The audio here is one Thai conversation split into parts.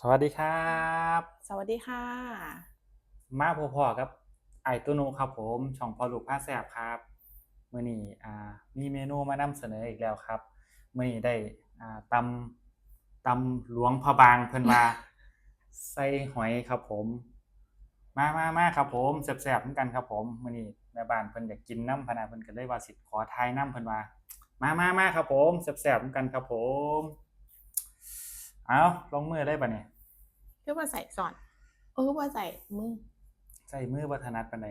สวัสดีครับ สวัสดีค่ะ มาพอพอๆกับไอตุโนครับผมช่องพอลูกผ้าแสบครับมื่อนี้อ่ามีเมนูมานำเสนออีกแล้วครับมื่อนี้ได้อ่าตำตำหลวงพระบางเพิ่นว่าใส่หอยครับผม มามามาครับผมแสบๆเหมือนกันครับผมมื่อนี้แม่บ้านเพิ่นอยากกินน้ำพะนาเพิ่นก็เลยว่าสิขอทายน้ำเพิ่นว่ามามามาครับผมแสบๆเหมือนกันครับผม เอาลงมือได้ปะเนี่ยเพื่อมาใส่สอนเออว่าใส่มือ ใส่มือวัฒนัดปานใด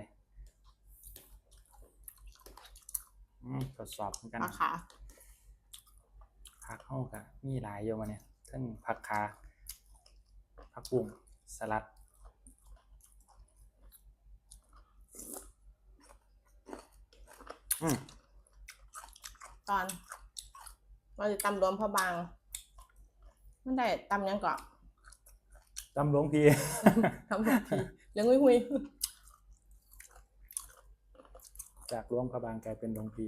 อืมทดสอบเหมือนกันปลาขาผักเข้ากะมีหลายอยู่มาเนี่ยทั้งผักคาผักบุ้งสลัดอืมตอนเราจะตำรวมพระบาง มันได้ตำยังก่อนตำหลวงพีตำรวมทีเลี้ยงหุยหุยจากหลวงพระบางกลายเป็นหลวงพี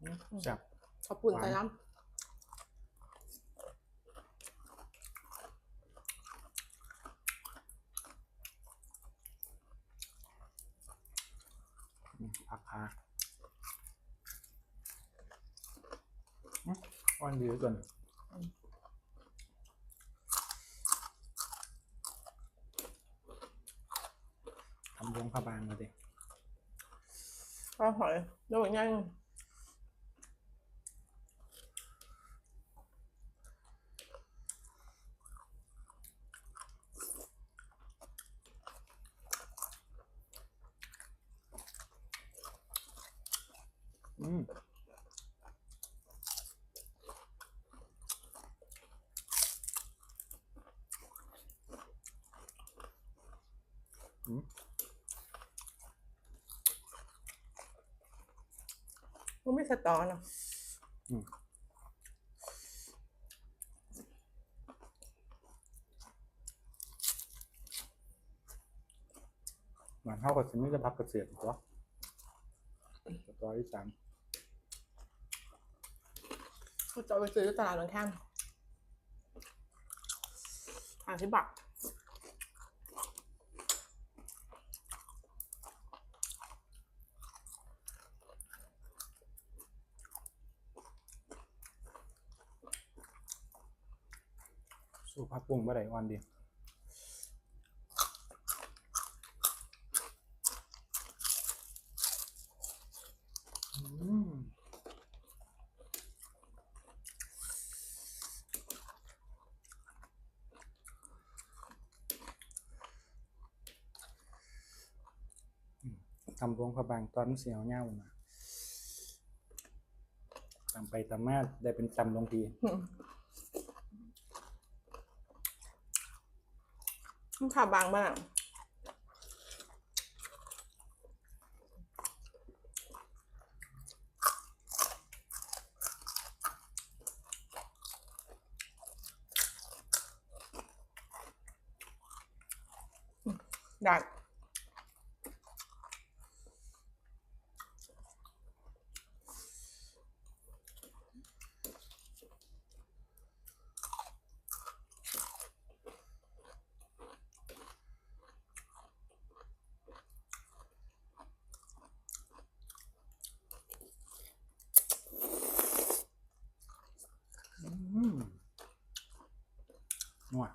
อืมจับขอบคุณหวานใส่น้อืมผักคาอื มอ่อนดีเหลือเกินทำวงพะบางมาดิข้าวหอยดูง่ายมอื มมันไม่สตอเนาะอืมหวานเท่ากับสิมีจะพักเกษตรตัวตัวที่สามเขาจะเอาไปซื้อที่ตลาดหลังข้างอ่านที่บัก สู้พักปุ้งบ่ได้อ่อนดีอืมทำรวงพระบางตอนเสียวเง่ามาตำไปตำมาได้เป็นตำลงที ผ่าบางมากได้ อืมนัว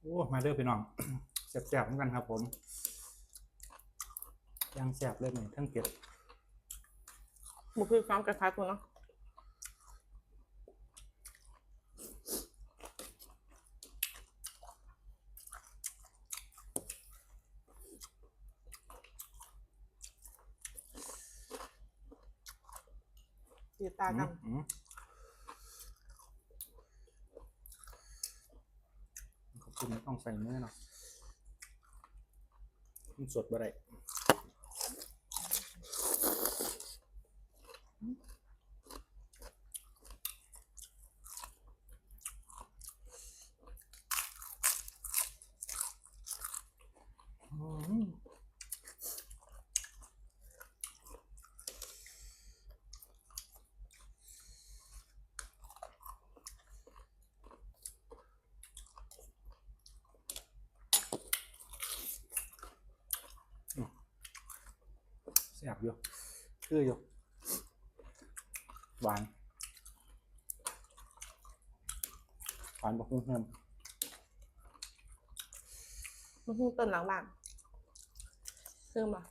โอ้มาเด้อพี่น้องแซ่บๆเหมือนกันครับ ผมย่างแซ่บเลยนี่ทั้งเผ็ดบุคือความกระทายคุณเนาะตีตากัน อืมขอบ คุณต้องใส่เนื้อเนาะมันสดบ่ได้อืม แซ่บอยู่คืออยู่หวานหวานบอกเพิ่มมันคือต้นหลังบ้านซื้อมา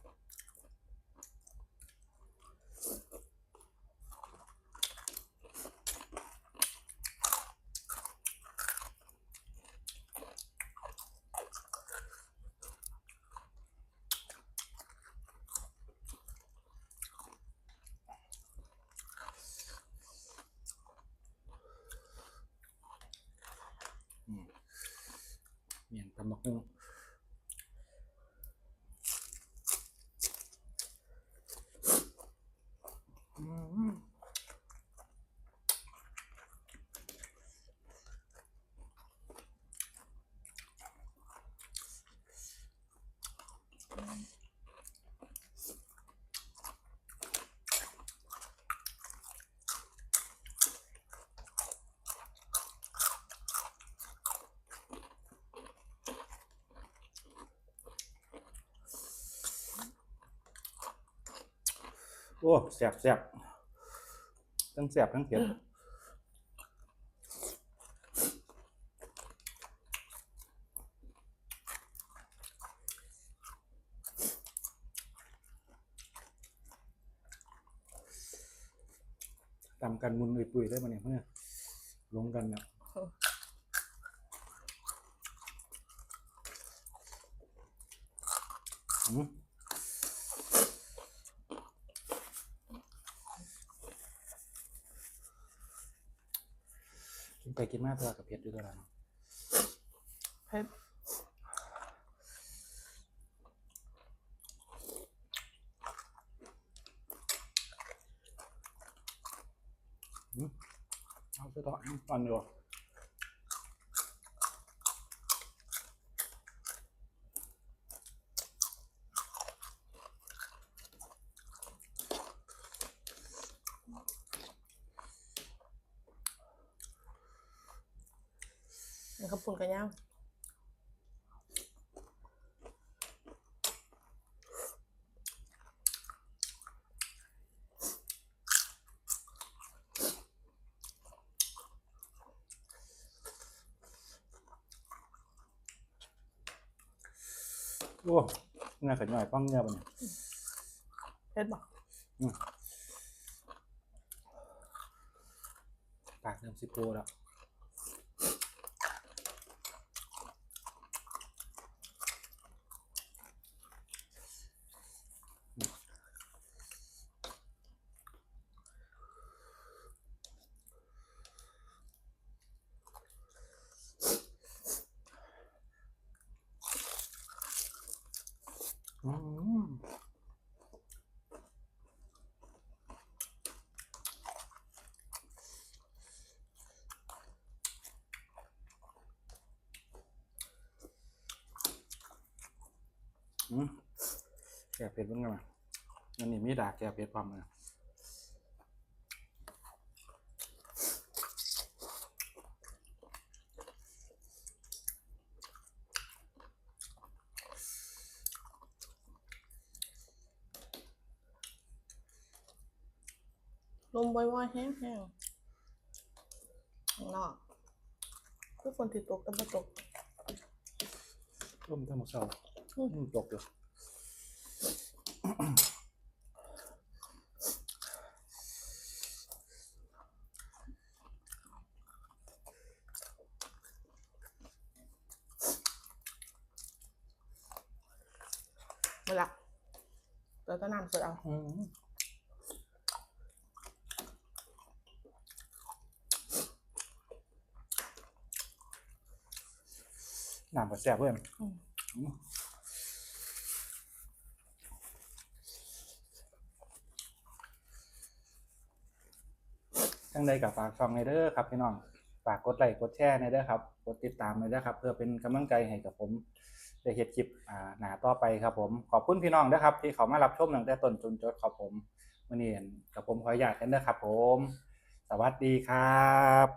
เมียนตำบักหุ่งอืม โอ้แซ่บแซ่บทั้งแซ่บทั้งเผ็ดตำกันมุนปุยๆได้มาเนี่ยเพื่อนลงกันเนี่ยอืม ไปกินมากตัวกับเผ็ดอยู่ตัวละเนาะเผ็ดเอาไปต่อตอนเดียวมั นกระปุนกันย่างโอ้เงาขันหน่อยป้องเงาปะเนี่ยเผ็ดบอกปากเริ่มสิโปแล้ว แกะเผ็ดบ้างไงมาอันนี้มีดากแกะเผ็ดความเลยลมบ่อยๆแห้งๆข้างนอกคือคนที่ตกแต่บ่ตกร่มทั้งหมดเศร้า อืมอืมตกเลยมาละเดี๋ยวจะน้ำสดเอา อืมน้ำก็แซ่บเพื่อนอืม อืมังใดกับฝากช่องในเด้อครับพี่น้องฝากกดไลค์กดแชร์ในเด้อครับกดติดตามในเด้อครับ เพื่อเป็นกำลังใจให้กับผมได้เห็ดคลิปอ่าหน้าต่อไปครับผมขอบคุณพี่น้องเด้อครับ ที่เขามารับชมตั้งแต่ต้นจนจบครับผมวันนี้กับผมขออนุญาตกันเด้อครับ ผม สวัสดีครับ